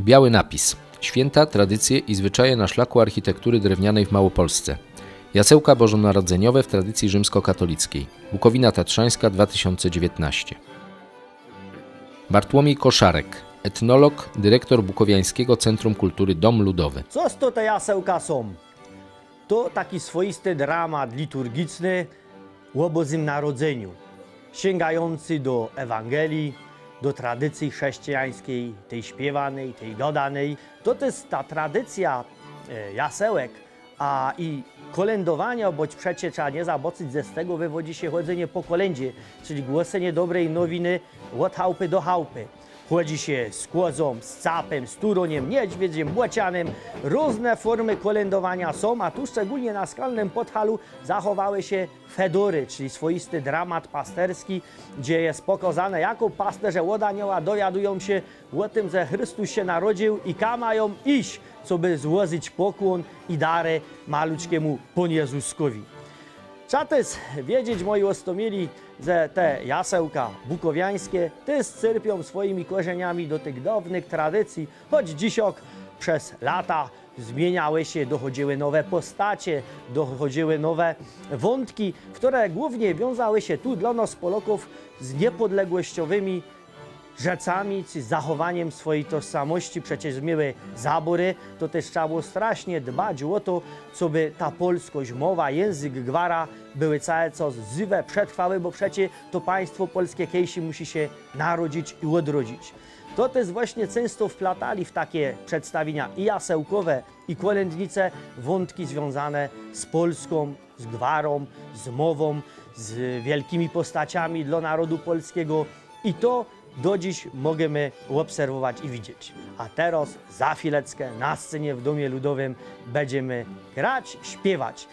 Biały napis. Święta, tradycje i zwyczaje na szlaku architektury drewnianej w Małopolsce. Jasełka bożonarodzeniowe w tradycji rzymskokatolickiej. Bukowina Tatrzańska 2019. Bartłomiej Koszarek, etnolog, dyrektor Bukowiańskiego Centrum Kultury Dom Ludowy. Co to te jasełka są? To taki swoisty dramat liturgiczny o Bożym Narodzeniu, sięgający do Ewangelii, do tradycji chrześcijańskiej, tej śpiewanej, tej dodanej. To jest ta tradycja e, jasełek, a i kolędowania, boć przecie trzeba nie zaboczyć, ze z tego wywodzi się chodzenie po kolędzie, czyli głoszenie dobrej nowiny od chałupy do chałupy. Chodzi się z kłozą, z capem, z turoniem, niedźwiedziem, błocianem. Różne formy kolędowania są, a tu szczególnie na skalnym podhalu zachowały się fedory, czyli swoisty dramat pasterski, gdzie jest pokazane, jako pasterze od anioła dowiadują się o tym, że Chrystus się narodził i ka mają iść, co by złożyć pokłon i dary maluczkiemu Panu Jezuskowi. Trzeba też wiedzieć, moi ostomili, że te jasełka bukowiańskie też cierpią swoimi korzeniami do tych dawnych tradycji, choć dzisiok przez lata zmieniały się, dochodziły nowe postacie, dochodziły nowe wątki, które głównie wiązały się tu dla nas Polaków z niepodległościowymi rzecami, czy zachowaniem swojej tożsamości. Przecież miły zabory, to też trzeba było strasznie dbać o to, co by ta polskość, mowa, język, gwara były całe co żywe, przetrwały, bo przecie to państwo polskie kiedyś musi się narodzić i odrodzić. To też właśnie często wplatali w takie przedstawienia i jasełkowe, i kolędnice wątki związane z Polską, z gwarą, z mową, z wielkimi postaciami dla narodu polskiego. I to do dziś możemy obserwować i widzieć. A teraz za chwileczkę na scenie w Domie Ludowym będziemy grać, śpiewać.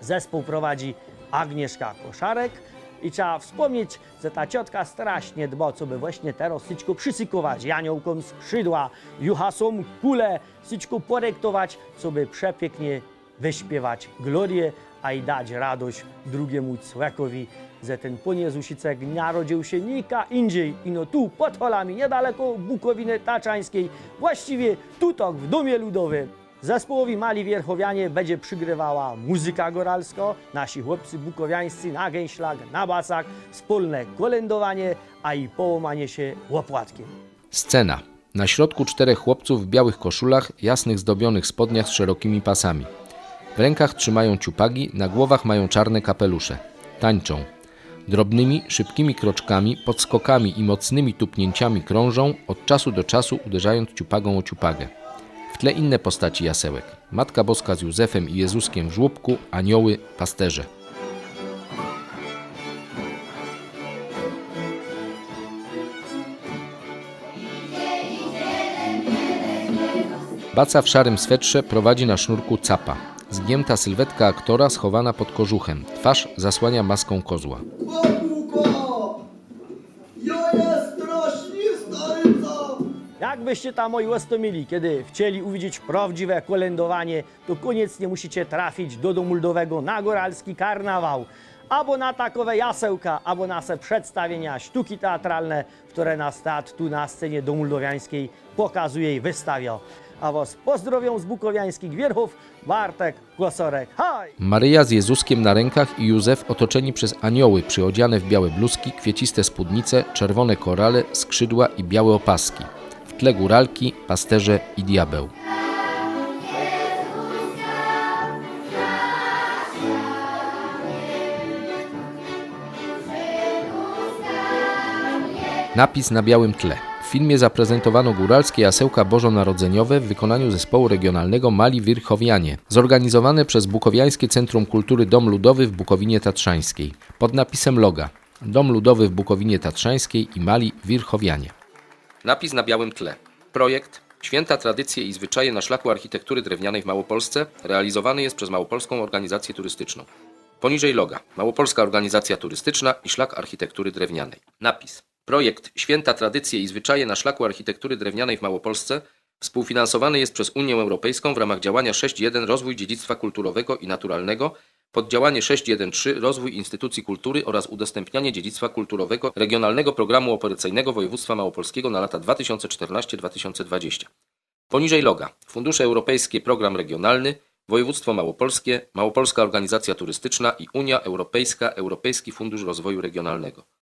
Zespół prowadzi Agnieszka Koszarek i trzeba wspomnieć, że ta ciotka strasznie dba, co by właśnie teraz syćko przysykować, janiołkom skrzydła, juhasom kule, syćko porektować, co by przepięknie wyśpiewać glorię, a i dać radość drugiemu człowiekowi, że ten Pan Jezusicek narodził się nika indziej, ino tu pod holami, niedaleko Bukowiny Taczańskiej, właściwie tutok w Domie Ludowym. Zespołowi Mali Wierchowianie będzie przygrywała muzyka goralsko, nasi chłopcy bukowiańscy na gęślak, na basach, wspólne kolędowanie, a i połamanie się łopłatkiem. Scena. Na środku czterech chłopców w białych koszulach, jasnych zdobionych spodniach z szerokimi pasami. W rękach trzymają ciupagi, na głowach mają czarne kapelusze. Tańczą. Drobnymi, szybkimi kroczkami, podskokami i mocnymi tupnięciami krążą, od czasu do czasu uderzając ciupagą o ciupagę. W tle inne postaci jasełek. Matka Boska z Józefem i Jezuskiem w żłobku, anioły, pasterze. Baca w szarym swetrze prowadzi na sznurku capa. Zgięta sylwetka aktora schowana pod kożuchem. Twarz zasłania maską kozła. Jakbyście tam moi łastomili, kiedy chcieli uwidzieć prawdziwe kolędowanie, to koniecznie musicie trafić do domu ludowego na góralski karnawał. Albo na takowe jasełka, albo na se przedstawienia sztuki teatralne, które nas teatr tu na scenie domu ludowiańskiej pokazuje i wystawia. A was pozdrowią z bukowiańskich wierchów Bartek Głosorek. Haj! Maryja z Jezuskiem na rękach i Józef otoczeni przez anioły przyodziane w białe bluzki, kwieciste spódnice, czerwone korale, skrzydła i białe opaski. W tle góralki, pasterze i diabeł. Napis na białym tle. W filmie zaprezentowano góralskie jasełka bożonarodzeniowe w wykonaniu zespołu regionalnego Mali Wirchowianie, zorganizowane przez Bukowiańskie Centrum Kultury Dom Ludowy w Bukowinie Tatrzańskiej, pod napisem loga Dom Ludowy w Bukowinie Tatrzańskiej i Mali Wirchowianie. Napis na białym tle. Projekt Święta tradycje i zwyczaje na szlaku architektury drewnianej w Małopolsce realizowany jest przez Małopolską Organizację Turystyczną. Poniżej loga Małopolska Organizacja Turystyczna i Szlak Architektury Drewnianej. Napis. Projekt Święta Tradycje i Zwyczaje na Szlaku Architektury Drewnianej w Małopolsce współfinansowany jest przez Unię Europejską w ramach działania 6.1 Rozwój dziedzictwa kulturowego i naturalnego, poddziałanie 6.1.3 Rozwój instytucji kultury oraz udostępnianie dziedzictwa kulturowego Regionalnego Programu Operacyjnego Województwa Małopolskiego na lata 2014-2020. Poniżej loga. Fundusze Europejskie Program Regionalny, Województwo Małopolskie, Małopolska Organizacja Turystyczna i Unia Europejska Europejski Fundusz Rozwoju Regionalnego.